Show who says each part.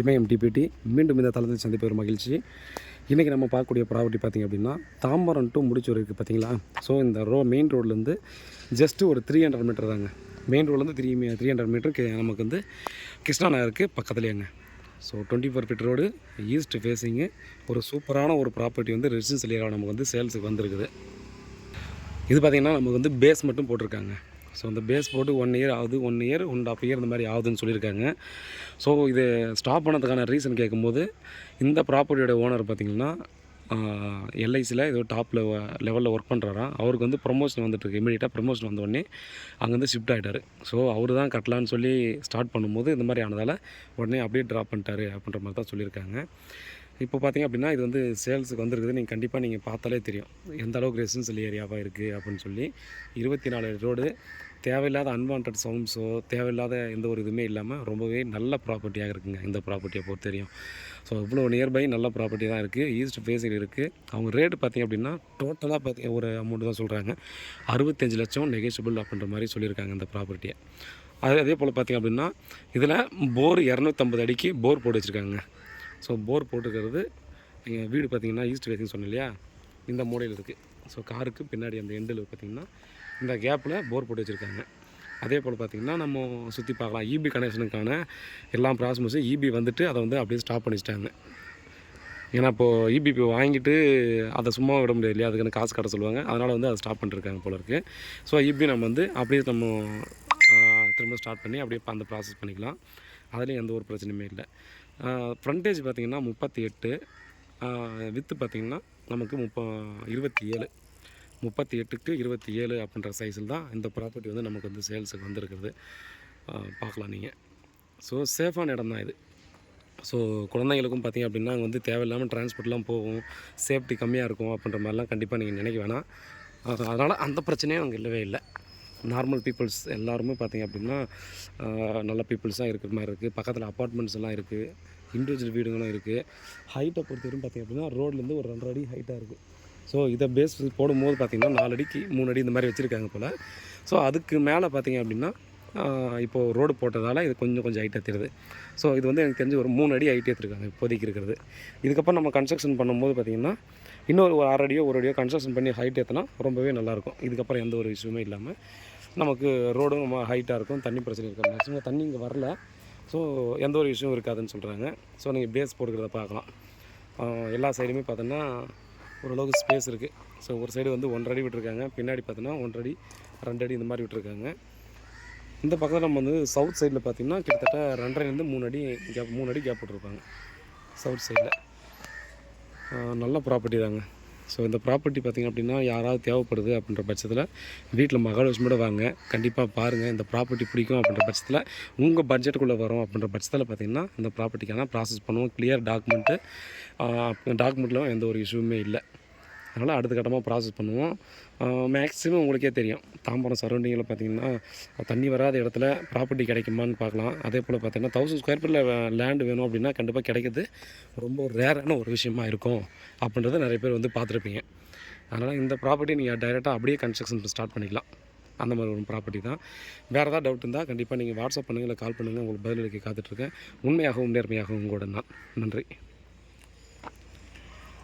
Speaker 1: இமயம் DBT மீண்டும் இந்த தளத்தில் சந்திப்பு ஒரு மகிழ்ச்சி. இன்றைக்கி நம்ம பார்க்கக்கூடிய ப்ராப்பர்ட்டி பார்த்திங்க அப்படின்னா தாம்பரம் டு முடிச்சூர் இருக்குது பார்த்தீங்களா? ஸோ இந்த ரோ மெயின் ரோட்லேருந்து ஜஸ்ட்டு ஒரு த்ரீ ஹண்ட்ரட் மீட்டர் தாங்க. மெயின் ரோட்லேருந்து த்ரீ த்ரீ ஹண்ட்ரட் மீட்டருக்கு நமக்கு வந்து கிருஷ்ணா நகருக்கு பக்கத்துலேயேங்க so twenty four feet road east facing ஒரு சூப்பரான ஒரு ப்ராப்பர்ட்டி வந்து ரெசிடென்சியல் ஏரியாவில் நமக்கு வந்து சேல்ஸுக்கு வந்திருக்குது. இது பார்த்திங்கன்னா நமக்கு வந்து பேஸ் மட்டும் போட்டிருக்காங்க. ஸோ அந்த பேஸ் போட்டு ஒன் இயர் ஆகுது. One year one half year இந்த மாதிரி ஆகுதுன்னு சொல்லியிருக்காங்க. ஸோ இது ஸ்டாப் பண்ணதுக்கான ரீசன் கேட்கும்போது இந்த ப்ராப்பர்ட்டியோட ஓனர் பார்த்திங்கன்னா எல்ஐசியில் ஏதோ டாப்பில் லெவலில் ஒர்க் பண்ணுறாராம் அவருக்கு வந்து ப்ரொமோஷன் வந்துட்டுருக்கு இமீடியட்டாக ப்ரொமோஷன் வந்த உடனே அங்கேருந்து ஷிஃப்ட் ஆகிட்டார் ஸோ அவர் தான் கட்டலான்னு சொல்லி ஸ்டார்ட் பண்ணும்போது இந்த மாதிரி ஆனதால் உடனே அப்படியே ட்ராப் பண்ணிட்டாரு அப்படின்ற மாதிரி தான் சொல்லியிருக்காங்க. இப்போ பார்த்தீங்க அப்படின்னா இது வந்து சேல்ஸுக்கு வந்திருக்குது. நீங்கள் கண்டிப்பாக நீங்கள் பார்த்தாலே தெரியும். எந்த அளவுக்கு ரெசிடென்சியல் ஏரியாவாக இருக்குது அப்படின்னு சொல்லி. இருபத்தி நாலு ரோடு தேவையில்லாத அன்வான்ட் சவுண்ட்ஸோ தேவையில்லாத எந்த ஒரு இதுவுமே இல்லாமல் ரொம்பவே நல்ல ப்ராப்பர்ட்டியாக இருக்குங்க. இந்த ப்ராப்பர்ட்டியை பொறுத்த தெரியும் ஸோ இவ்வளோ நியர்பை நல்ல ப்ராப்பர்ட்டி தான் இருக்குது ஈஸ்ட் ஃபேஸில் இருக்குது அவங்க ரேட்டு பார்த்திங்க அப்படின்னா டோட்டலாக பார்த்திங்க ஒரு அமௌண்ட் தான் சொல்கிறாங்க அறுபத்தஞ்சு லட்சம் நெகோஷியபிள் அப்படின்ற மாதிரி சொல்லியிருக்காங்க இந்த ப்ராப்பர்ட்டியை அது அதே போல் பார்த்திங்க அப்படின்னா இதில் போர் இரநூத்தம்பது அடிக்கு போர் போட்டு வச்சுருக்காங்க. ஸோ போர் போட்டுக்கிறது நீங்கள் வீடு பார்த்தீங்கன்னா ஈஸ்ட் ஃபேஸிங் சொன்னேன் இல்லையா? இந்த மூலையில் இருக்குது ஸோ காருக்கு பின்னாடி அந்த எண்டில் பார்த்திங்கன்னா இந்த கேப்பில் போர் போட்டு வச்சுருக்காங்க. அதே போல் பார்த்திங்கன்னா நம்ம சுற்றி பார்க்கலாம். இபி கனெக்ஷனுக்கான எல்லா ப்ராசஸும் இபி வந்துட்டு அதை வந்து அப்படியே ஸ்டாப் பண்ணிச்சிட்டாங்க ஏன்னா இப்போது இபிபி வாங்கிட்டு அதை சும்மா விட முடியாது இல்லையா? அதுக்கான காசு கட்ட சொல்லுவாங்க. அதனால் வந்து அதை ஸ்டாப் பண்ணிருக்காங்க போல இருக்குது ஸோ இபி நம்ம வந்து அப்படியே நம்ம திரும்ப ஸ்டார்ட் பண்ணி அப்படியே அந்த ப்ராசஸ் பண்ணிக்கலாம். அதுலேயும் எந்த ஒரு பிரச்சனையுமே இல்லை. ஃப்ரண்டேஜ் பார்த்திங்கன்னா முப்பத்தி எட்டு வித்து பார்த்திங்கன்னா நமக்கு முப்ப இருபத்தி ஏழு. முப்பத்தி எட்டுக்கு இருபத்தி ஏழு அப்படின்ற சைஸில் தான் இந்த ப்ராப்பர்ட்டி வந்து நமக்கு வந்து சேல்ஸுக்கு வந்திருக்குது. பார்க்கலாம் நீங்கள் ஸோ சேஃபான இடம் தான் இது. ஸோ குழந்தைங்களுக்கும் பார்த்தீங்க அப்படின்னா அங்கே வந்து தேவையில்லாமல் டிரான்ஸ்போர்ட்லாம் போகும். சேஃப்டி கம்மியாக இருக்கும் அப்படின்ற மாதிரிலாம் கண்டிப்பாக நீங்கள் நினைக்க வேணாம். அதனால் அந்த பிரச்சனையும் அங்கே இல்லவே இல்லை. நார்மல் பீப்புள்ஸ் எல்லாருமே பார்த்திங்க அப்படின்னா நல்ல பீப்புள்ஸாக இருக்கிற மாதிரி இருக்குது பக்கத்தில் அப்பார்ட்மெண்ட்ஸ் எல்லாம் இருக்குது இண்டிவிஜுவல் வீடுங்களும் இருக்குது ஹைட்டை பொறுத்தவரைக்கும் பார்த்தீங்க அப்படின்னா ரோட்லேருந்து ஒரு ரெண்டரை அடி ஹைட்டாக இருக்குது ஸோ இதை பேஸ் போடும்போது பார்த்திங்கன்னா நாலு அடிக்கு மூணு அடி இந்த மாதிரி வச்சுருக்காங்க போல். ஸோ அதுக்கு மேலே பார்த்தீங்க அப்படின்னா இப்போது ரோடு போட்டதால் இது கொஞ்சம் கொஞ்சம் ஹைட் ஏற்றுறது ஸோ இது வந்து எனக்கு தெரிஞ்சு ஒரு மூணு அடி ஹைட் ஏற்றிருக்காங்க இப்போதைக்கு இருக்கிறது. இதுக்கப்புறம் நம்ம கன்ஸ்ட்ரக்ஷன் பண்ணும்போது பார்த்திங்கன்னா இன்னொரு ஒரு ஆறு அடியோ ஒரு அடியோ கன்ஸ்ட்ரக்ஷன் பண்ணி ஹைட் ஏற்றினா ரொம்பவே நல்லாயிருக்கும் இதுக்கப்புறம் எந்த ஒரு இஷ்யூமே இல்லாமல் நமக்கு ரோடும் நம்ம ஹைட்டாக இருக்கும். தண்ணி பிரச்சனை இருக்காது. மேக்ஸிமம் தண்ணி இங்கே வரல. ஸோ எந்த ஒரு இஷ்யூவும் இருக்காதுன்னு சொல்கிறாங்க ஸோ நீங்கள் பேஸ் போட்டுக்கிறத பார்க்கலாம். எல்லா சைடுமே பார்த்தோன்னா ஓரளவுக்கு ஸ்பேஸ் இருக்குது ஸோ ஒரு சைடு வந்து ஒன்றரை அடி விட்டுருக்காங்க. பின்னாடி பார்த்தோன்னா ஒன்றரை அடி ரெண்டு அடி இந்த மாதிரி விட்டுருக்காங்க. இந்த பக்கத்தில் நம்ம வந்து சவுத் சைடில் பார்த்திங்கன்னா கிட்டத்தட்ட ரெண்டரைலேருந்து மூணு அடி கேப் மூணு அடி கேப் விட்ருப்பாங்க சவுத் சைடில் நல்ல ப்ராப்பர்ட்டி தாங்க. ஸோ இந்த ப்ராப்பர்ட்டி பார்த்திங்க அப்படின்னா யாராவது தேவைப்படுது அப்படின்ற பட்சத்தில் வீட்டில் மகாலட்சுமியோட வாங்க. கண்டிப்பாக பாருங்கள் இந்த ப்ராப்பர்ட்டி பிடிக்கும் அப்படின்ற பட்சத்தில் உங்கள் பட்ஜெட்டுக்குள்ளே வரும் அப்படின்ற பட்சத்தில் பார்த்திங்கன்னா இந்த ப்ராப்பர்ட்டிக்கான ப்ராசஸ் பண்ணுவோம். கிளியர் டாக்குமெண்ட்டு டாக்குமெண்ட்டில் எந்த ஒரு இஷ்யூமே இல்லை. அதனால் அடுத்த கட்டமாக ப்ராசஸ் பண்ணுவோம். மேக்ஸிமம் உங்களுக்கே தெரியும். தாம்பரம் சரௌண்டிங்கில் பார்த்தீங்கன்னா தண்ணி வராத இடத்துல ப்ராப்பர்ட்டி கிடைக்குமான்னு பார்க்கலாம். அதே போல் பார்த்தீங்கன்னா தௌசண்ட் ஸ்கொயர் ஃபீட்டில் லேண்டு வேணும் அப்படின்னா கண்டிப்பாக கிடைக்கிறது ரொம்ப ரேரான ஒரு விஷயமா இருக்கும் அப்படின்றத நிறைய பேர் வந்து பார்த்துருப்பீங்க. அதனால் இந்த ப்ராப்பர்ட்டி நீங்கள் டைரெக்டாக அப்படியே கன்ஸ்ட்ரக்ஷன் ஸ்டார்ட் பண்ணிக்கலாம். அந்த மாதிரி ஒரு ப்ராப்பர்ட்டி தான். வேறு ஏதாவது டவுட் இருந்தால் கண்டிப்பாக நீங்கள் வாட்ஸ்அப் பண்ணுங்கள் இல்லை கால் பண்ணுங்கள் உங்களுக்கு பதிலளிக்க காத்துட்ருக்கேன் உண்மையாகவும் நேர்மையாகவும் கூட நான். நன்றி.